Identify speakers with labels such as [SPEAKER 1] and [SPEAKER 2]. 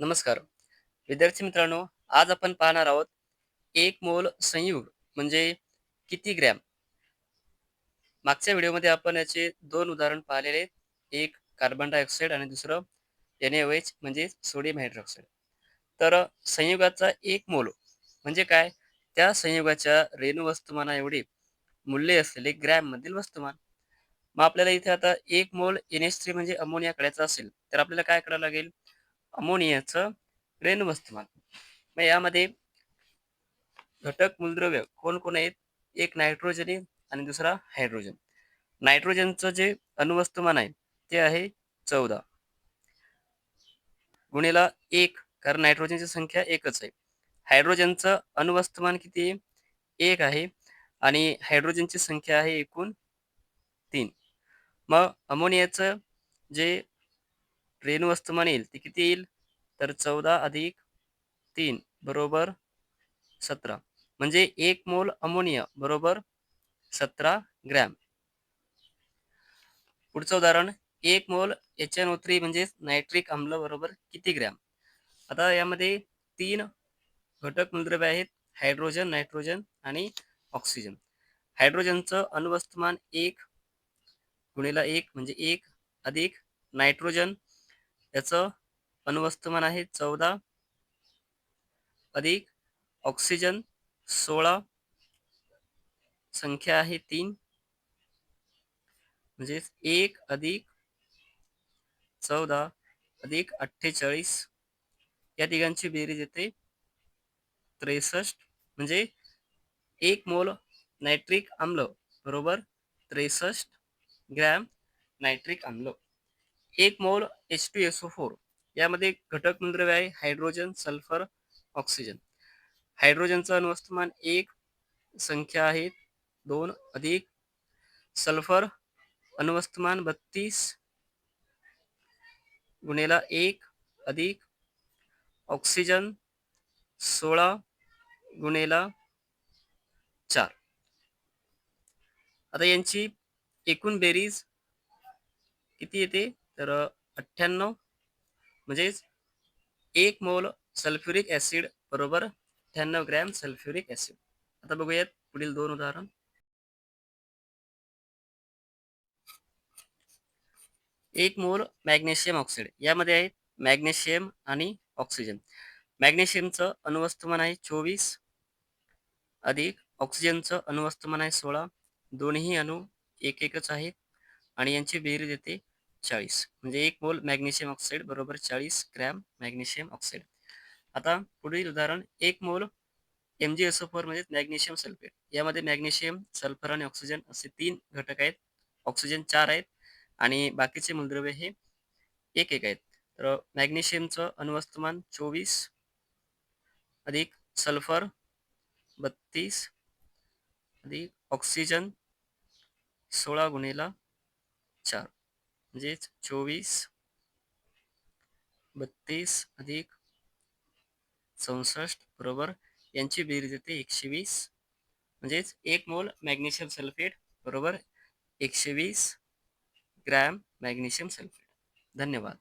[SPEAKER 1] नमस्कार. विद्यार्थी मित्रांनो आज आपण पाहणार आहोत एक मोल संयुग म्हणजे किती ग्रॅम? मागच्या व्हिडिओमध्ये आपण याचे दोन उदाहरण पाहिलेले. आहेत एक कार्बन डायऑक्साईड आणि दुसरं एन एच म्हणजे सोडियम हायड्रॉक्साईड तर संयुगाचा एक मोल म्हणजे काय? त्या संयुगाच्या रेणू वस्तुमाना एवढी मूल्य असलेले ग्रॅम मधील वस्तुमान. मग आपल्याला इथे आता एक मोल एन एस थ्री म्हणजे अमोनिया कळायचा असेल तर आपल्याला काय करावं लागेल? अमोनियाचं रेणू वस्तुमान. मग यामध्ये घटक मूलद्रव्य कोण कोण आहेत? एक नायट्रोजन आहे आणि दुसरा हायड्रोजन. नायट्रोजनचं जे अणुवस्तुमान आहे ते आहे चौदा. गुणेला एक कारण नायट्रोजनची संख्या एकच आहे. हायड्रोजनचं अणुवस्तुमान किती आहे? एक आहे आणि हायड्रोजनची संख्या आहे एकूण तीन. मग अमोनियाचं जे रेणू वस्तुमान येईल ती किती येईल? तर चौदा अधिक तीन बरोबर सतरा. म्हणजे एक मोल अमोनिया बरोबर सतरा ग्रॅम. पुढचं उदाहरण एक mole H N O three म्हणजे नायट्रिक आम्ल बरोबर किती ग्रॅम? आता यामध्ये तीन घटक मूलद्रव्य आहेत हायड्रोजन नायट्रोजन आणि ऑक्सिजन. हायड्रोजनचं अणुवस्तुमान एक गुणिला एक म्हणजे एक अधिक नायट्रोजन याचं अणुवस्तुमान आहे चौदा. अधिक ऑक्सिजन सोळा. संख्या आहे तीन. म्हणजेच एक अधिक चौदा अधिक अठ्ठेचाळीस. या तिघांची बेरीज येते. त्रेसष्ट म्हणजे एक मोल नायट्रिक आम्ल बरोबर त्रेसष्ट ग्रॅम नायट्रिक आम्ल. एक mole H two S O four यामध्ये घटक मूलद्रव्य आहे हायड्रोजन सल्फर ऑक्सिजन हायड्रोजनचं अणुवस्तुमान एक संख्या आहे दोन अधिक सल्फर अणुवस्तुमान बत्तीस गुणेला एक अधिक ऑक्सिजन सोळा गुणेला चार. आता यांची एकूण बेरीज किती येते? तर अठ्ठ्याण्णव म्हणजेच एक मोल सल्फ्युरिक ऍसिड बरोबर अठ्ठ्याण्णव ग्रॅम सल्फ्युरिक ऍसिड आता बघूयात पुढील दोन उदाहरण. एक मोल मॅग्नेशियम ऑक्साईड. यामध्ये आहेत मॅग्नेशियम आणि ऑक्सिजन. मॅग्नेशियमचं अणुवस्तुमान आहे चोवीस अधिक ऑक्सिजनचं अणुवस्तुमान आहे सोळा. दोन्ही अणू एक एकच आहेत आणि यांची बेरीज येते चाळीस. म्हणजे एक मोल मॅग्नेशियम ऑक्साईड बरोबर चाळीस ग्रॅम मॅग्नेशियम ऑक्साईड. आता पुढील उदाहरण एक mole M G S four म्हणजे मॅग्नेशियम सल्फेट. यामध्ये मॅग्नेशियम सल्फर आणि ऑक्सिजन असे तीन घटक आहेत. ऑक्सिजन चार आहेत आणि बाकीचे मूलद्रव्य हे एक एक आहेत. तर मॅग्नेशियमचं अनुवस्तमान चोवीस अधिक सल्फर बत्तीस अधिक ऑक्सिजन सोळा गुणेला चार. म्हणजेच चोवीस बत्तीस अधिक चौसष्ट बरोबर यांची बेरीज येते एकशे वीस म्हणजेच एक मोल मॅग्नेशियम सल्फेट बरोबर एकशे वीस ग्रॅम मॅग्नेशियम सल्फेट. धन्यवाद.